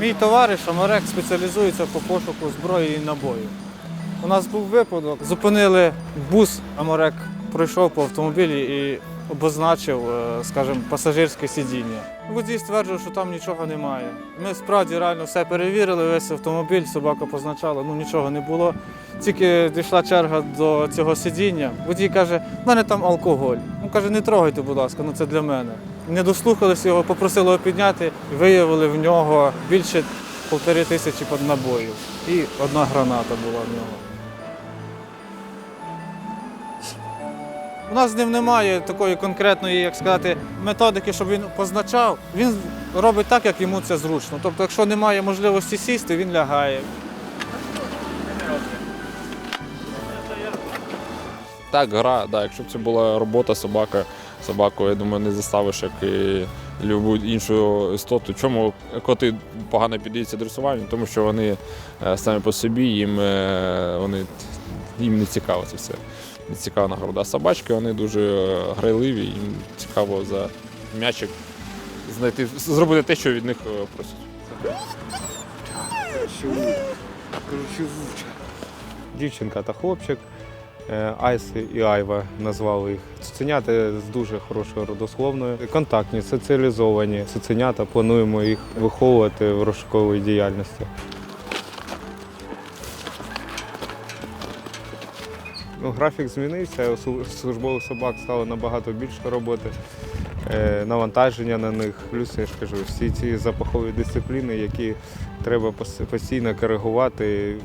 Мій товариш Амарек спеціалізується по пошуку зброї і набою. У нас був випадок, зупинили бус, Амарек пройшов по автомобілі і обозначив, е, скажімо, пасажирське сидіння. Водій стверджував, що там нічого немає. Ми справді реально все перевірили, весь автомобіль, собака позначала, ну нічого не було. Тільки дійшла черга до цього сидіння. Водій каже, в мене там алкоголь. Ну каже, не трогайте, будь ласка, ну це для мене. Не дослухалися його, попросили його підняти виявили в нього більше півтори тисячі набоїв. І одна граната була в нього. У нас з ним немає такої конкретної, як сказати, методики, щоб він позначав. Він робить так, як йому це зручно. Тобто, якщо немає можливості сісти, він лягає. Так, гра, да, якщо б це була робота собака, собаку, я думаю, не заставиш, як і любу іншу істоту. Чому коти погано піддаються дресуванню? Тому що вони е, самі по собі, їм, е, вони, їм не цікаво це все. Не цікава нагорода. А собачки вони дуже е, грайливі, їм цікаво за м'ячик знайти, зробити те, що від них е, просять. дівчинка та хлопчик. е, Айс і Айва назвали їх. Цуценята з дуже хорошою родословною. Контактні, соціалізовані. Цуценята плануємо їх виховувати в розшуковій діяльності. Ну, графік змінився, у службових собак стало набагато більше роботи, е, навантаження на них. Плюс я ж кажу, всі ці запахові дисципліни, які треба постійно коригувати,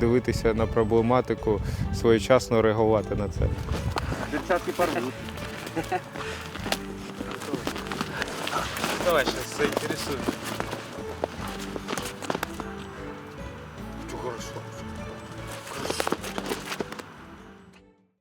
дивитися на проблематику, своєчасно реагувати на це. Давай, сейчас заинтересуем. Хорошо.